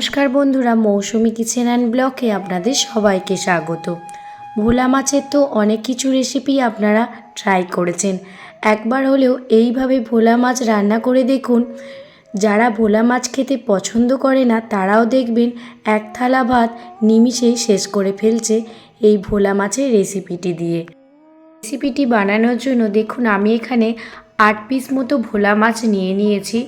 নমস্কার বন্ধুরা, মৌসুমি kitchen and ব্লকে আপনাদের সবাইকে স্বাগত। ভোলা মাছের তো অনেক কিছু রেসিপি আপনারা ট্রাই করেছেন। একবার হলেও এইভাবে ভোলা মাছ রান্না করে দেখুন। যারা ভোলা মাছ খেতে পছন্দ করে না, তারাও দেখবেন এক থালা ভাত নিমিষেই শেষ করে ফেলছে এই ভোলা মাছের রেসিপিটি দিয়ে। রেসিপিটি বানানোর জন্য দেখুন, আমি এখানে আট পিস মতো ভোলা মাছ নিয়ে নিয়েছি।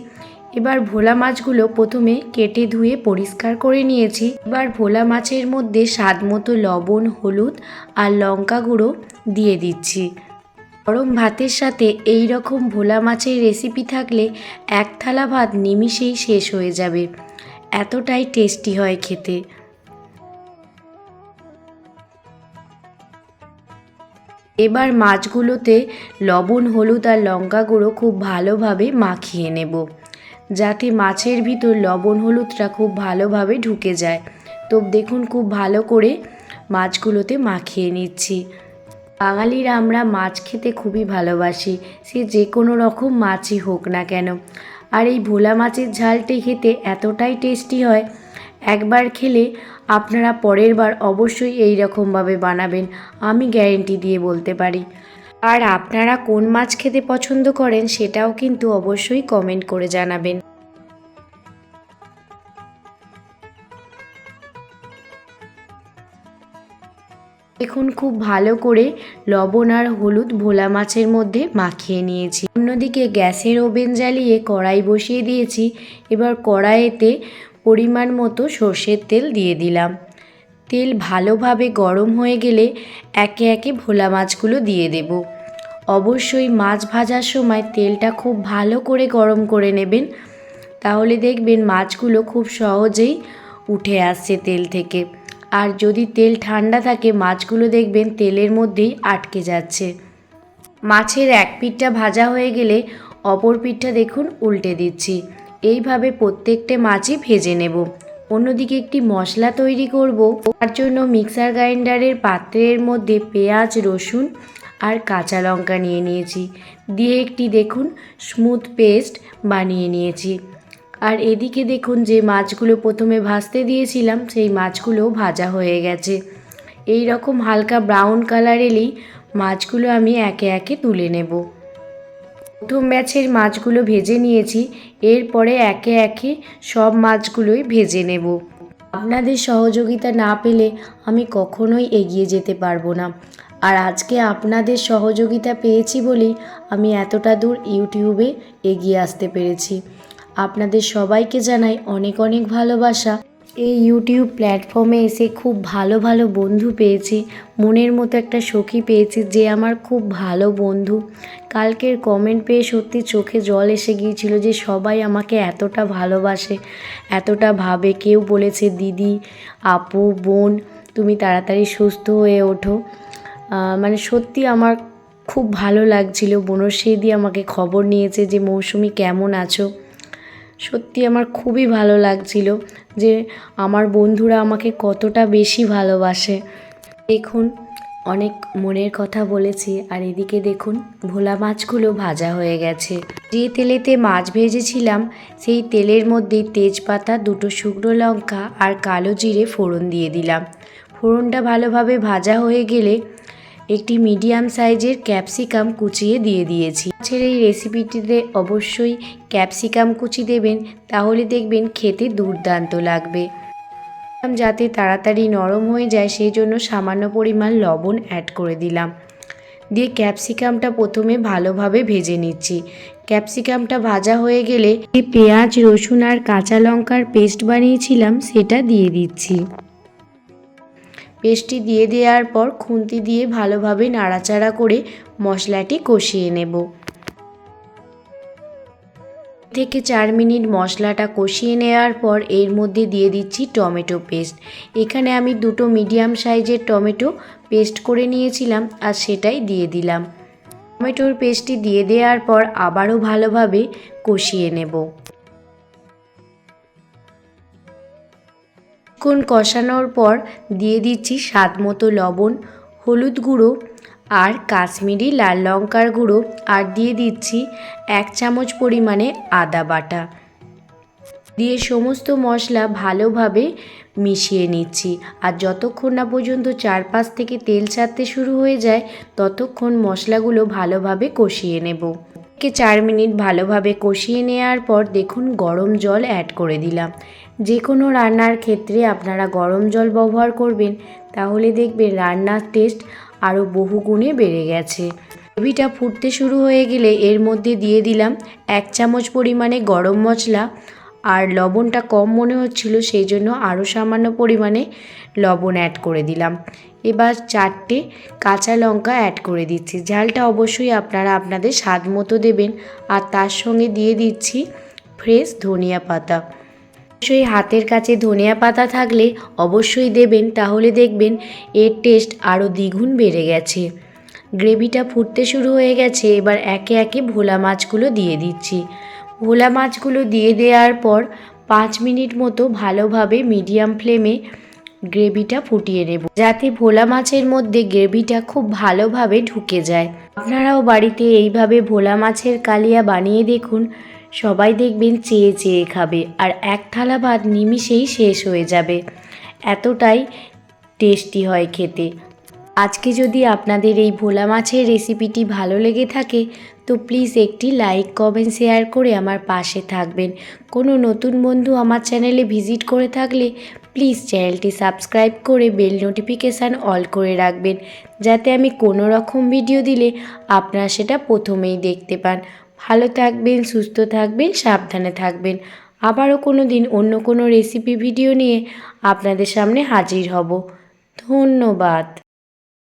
এবার ভোলা মাছগুলো প্রথমে কেটে ধুয়ে পরিষ্কার করে নিয়েছি। এবার ভোলা মাছের মধ্যে স্বাদ মতো লবণ, হলুদ আর লঙ্কা গুঁড়ো দিয়ে দিচ্ছি। গরম ভাতের সাথে এই রকম ভোলা মাছের রেসিপি থাকলে এক থালা ভাত নিমিষেই শেষ হয়ে যাবে। এতটাই টেস্টি হয় খেতে। এবার মাছগুলোতে লবণ, হলুদ আর লঙ্কা গুঁড়ো খুব ভালোভাবে মাখিয়ে নেব। যাতে মাছের ভিতর লবণ হলুদটা খুব ভালোভাবে ঢুকে যায়। তো দেখুন, খুব ভালো করে মাছগুলোতে মাখিয়ে নিচ্ছি। বাঙালিরা আমরা মাছ খেতে খুবই ভালোবাসি। সে যে কোনো রকম মাছই হোক না কেন। আর এই ভোলা মাছের ঝালটি খেতে এতটাই টেস্টি হয়, একবার খেলে আপনারা পরের বার অবশ্যই এই রকমভাবে বানাবেন, আমি গ্যারেন্টি দিয়ে বলতে পারি। আর আপনারা কোন মাছ খেতে পছন্দ করেন সেটাও কিন্তু অবশ্যই কমেন্ট করে জানাবেন। দেখুন, খুব ভালো করে লবণ আর হলুদ ভোলা মাছের মধ্যে মাখিয়ে নিয়েছি। অন্যদিকে গ্যাসের ওভেন জ্বালিয়ে কড়াই বসিয়ে দিয়েছি। এবার কড়াইতে পরিমাণ মতো সর্ষের তেল দিয়ে দিলাম। তেল ভালোভাবে গরম হয়ে গেলে একে একে ভোলা মাছগুলো দিয়ে দেব। অবশ্যই মাছ ভাজার সময় তেলটা খুব ভালো করে গরম করে নেবেন। তাহলে দেখবেন মাছগুলো খুব সহজেই উঠে আসছে তেল থেকে। আর যদি তেল ঠান্ডা থাকে, মাছগুলো দেখবেন তেলের মধ্যেই আটকে যাচ্ছে। মাছের এক পিঠটা ভাজা হয়ে গেলে অপর পিঠটা দেখুন উল্টে দিচ্ছি। এইভাবে প্রত্যেকটা মাছই ভেজে নেব। অন্যদিকে একটি মশলা তৈরি করব। তার জন্য মিক্সার গ্রাইন্ডারের পাত্রের মধ্যে পেঁয়াজ, রসুন আর কাঁচা লঙ্কা নিয়ে নিয়েছি। দিয়ে একটি দেখুন স্মুথ পেস্ট বানিয়ে নিয়েছি। আর এদিকে দেখুন যে মাছগুলো প্রথমে ভাজতে দিয়েছিলাম, সেই মাছগুলো ভাজা হয়ে গেছে। এই রকম হালকা ব্রাউন কালার এলেই মাছগুলো আমি একে একে তুলে নেব। প্রথম ব্যাচের মাছগুলো ভেজে নিয়েছি, এরপরে একে একে সব মাছগুলোই ভেজে নেব। আপনাদের সহযোগিতা না পেলে আমি কখনোই এগিয়ে যেতে পারব না। আর আজকে আপনাদের সহযোগিতা পেয়েছি বলেই আমি এতটা দূর ইউটিউবে এগিয়ে আসতে পেরেছি। আপনাদের সবাইকে জানাই অনেক অনেক ভালোবাসা। এই ইউটিউব প্ল্যাটফর্মে এসে খুব ভালো ভালো বন্ধু পেয়েছি, মনের মতো একটা সখী পেয়েছি যে আমার খুব ভালো বন্ধু। কালকের কমেন্ট পেয়ে সত্যি চোখে জল এসে গিয়েছিল যে সবাই আমাকে এতটা ভালোবাসে, এতটা ভাবে। কেউ বলেছে, দিদি, আপু, বোন, তুমি তাড়াতাড়ি সুস্থ হয়ে ওঠো। মানে সত্যি আমার খুব ভালো লাগছিল। বনশ্রী দিয়ে আমাকে খবর নিয়েছে যে, মৌসুমি কেমন আছো? সত্যি আমার খুবই ভালো লাগছিল যে আমার বন্ধুরা আমাকে কতটা বেশি ভালোবাসে। দেখুন, অনেক মনের কথা বলেছি আর এদিকে দেখুন, ভোলা মাছগুলো ভাজা হয়ে গেছে। যে তেলেতে মাছ ভেজেছিলাম, সেই তেলের মধ্যে তেজপাতা, দুটো শুকনো লঙ্কা আর কালো জিরে ফোড়ন দিয়ে দিলাম। ফোড়নটা ভালোভাবে ভাজা হয়ে গেলে একটি মিডিয়াম সাইজের ক্যাপসিকাম কুচিয়ে দিয়ে দিয়েছি। মাছের এই রেসিপিটিতে অবশ্যই ক্যাপসিকাম কুচি দেবেন, তাহলে দেখবেন খেতে দুর্দান্ত লাগবে। যাতে তাড়াতাড়ি নরম হয়ে যায় সেই জন্য সামান্য পরিমাণ লবণ অ্যাড করে দিলাম। দিয়ে ক্যাপসিকামটা প্রথমে ভালোভাবে ভেজে নিচ্ছি। ক্যাপসিকামটা ভাজা হয়ে গেলে পেঁয়াজ, রসুন আর কাঁচা লঙ্কার পেস্ট বানিয়েছিলাম, সেটা দিয়ে দিচ্ছি। পেস্টটি দিয়ে দেওয়ার পর খুন্তি দিয়ে ভালোভাবে নাড়াচাড়া করে মশলাটি কষিয়ে নেব। থেকে চার মিনিট মশলাটা কষিয়ে নেওয়ার পর এর মধ্যে দিয়ে দিচ্ছি টমেটো পেস্ট। এখানে আমি দুটো মিডিয়াম সাইজের টমেটো পেস্ট করে নিয়েছিলাম আর সেটাই দিয়ে দিলাম। টমেটোর পেস্টটি দিয়ে দেওয়ার পর আবারও ভালোভাবে কষিয়ে নেব। কিছুক্ষণ কষানোর পর দিয়ে দিচ্ছি স্বাদ মতো লবণ, হলুদ গুঁড়ো আর কাশ্মীরি লাল লঙ্কার গুঁড়ো আর দিয়ে দিচ্ছি এক চামচ পরিমাণে আদা বাটা। দিয়ে সমস্ত মশলা ভালোভাবে মিশিয়ে নিচ্ছি আর যতক্ষণ না পর্যন্ত চারপাশ থেকে তেল ছাড়তে শুরু হয়ে যায়, ততক্ষণ মশলাগুলো ভালোভাবে কষিয়ে নেব। থেকে চার মিনিট ভালোভাবে কষিয়ে নেওয়ার পর দেখুন গরম জল অ্যাড করে দিলাম। যে কোনো রান্নার ক্ষেত্রে আপনারা গরম জল ব্যবহার করবেন, তাহলে দেখবেন রান্নার টেস্ট আরও বহুগুণে বেড়ে গেছে। গ্রেভিটা ফুটতে শুরু হয়ে গেলে এর মধ্যে দিয়ে দিলাম এক চামচ পরিমাণে গরম মশলা আর লবণটা কম মনে হচ্ছিল, সেই জন্য আরও সামান্য পরিমাণে লবণ অ্যাড করে দিলাম। এবার চারটে কাঁচা লঙ্কা অ্যাড করে দিচ্ছি। ঝালটা অবশ্যই আপনারা আপনাদের স্বাদ মতো দেবেন। আর তার সঙ্গে দিয়ে দিচ্ছি ফ্রেশ ধনিয়া পাতা। অবশ্যই হাতের কাছে ধনিয়া পাতা থাকলে অবশ্যই দেবেন। তাহলে দেখবেন এর টেস্ট আরও দ্বিগুণ বেড়ে গেছে। গ্রেভিটা ফুটতে শুরু হয়ে গেছে। এবার একে একে ভোলা মাছগুলো দিয়ে দিচ্ছি। ভোলা মাছগুলো দিয়ে দেওয়ার পর পাঁচ মিনিট মতো ভালোভাবে মিডিয়াম ফ্লেমে গ্রেভিটা ফুটিয়ে নেব, যাতে ভোলা মাছের মধ্যে গ্রেভিটা খুব ভালোভাবে ঢুকে যায়। আপনারাও বাড়িতে এইভাবে ভোলা মাছের কালিয়া বানিয়ে দেখুন। সবাই দেখবেন চেয়ে চেয়ে খাবে আর এক থালা ভাত নিমিষেই শেষ হয়ে যাবে। এতটাই টেস্টি হয় খেতে। আজকে যদি আপনাদের এই ভোলা মাছের রেসিপিটি ভালো লেগে থাকে, তো প্লিজ একটি লাইক, কমেন্ট, শেয়ার করে আমার পাশে থাকবেন। কোনো নতুন বন্ধু আমার চ্যানেলে ভিজিট করে থাকলে প্লিজ চ্যানেলটি সাবস্ক্রাইব করে বেল নোটিফিকেশান অল করে রাখবেন, যাতে আমি কোনো রকম ভিডিও দিলে আপনারা সেটা প্রথমেই দেখতে পান। ভালো থাকবেন, সুস্থ থাকবেন, সাবধানে থাকবেন। আবারও কোনো দিন অন্য কোনো রেসিপি ভিডিও নিয়ে আপনাদের সামনে হাজির হব। ধন্যবাদ।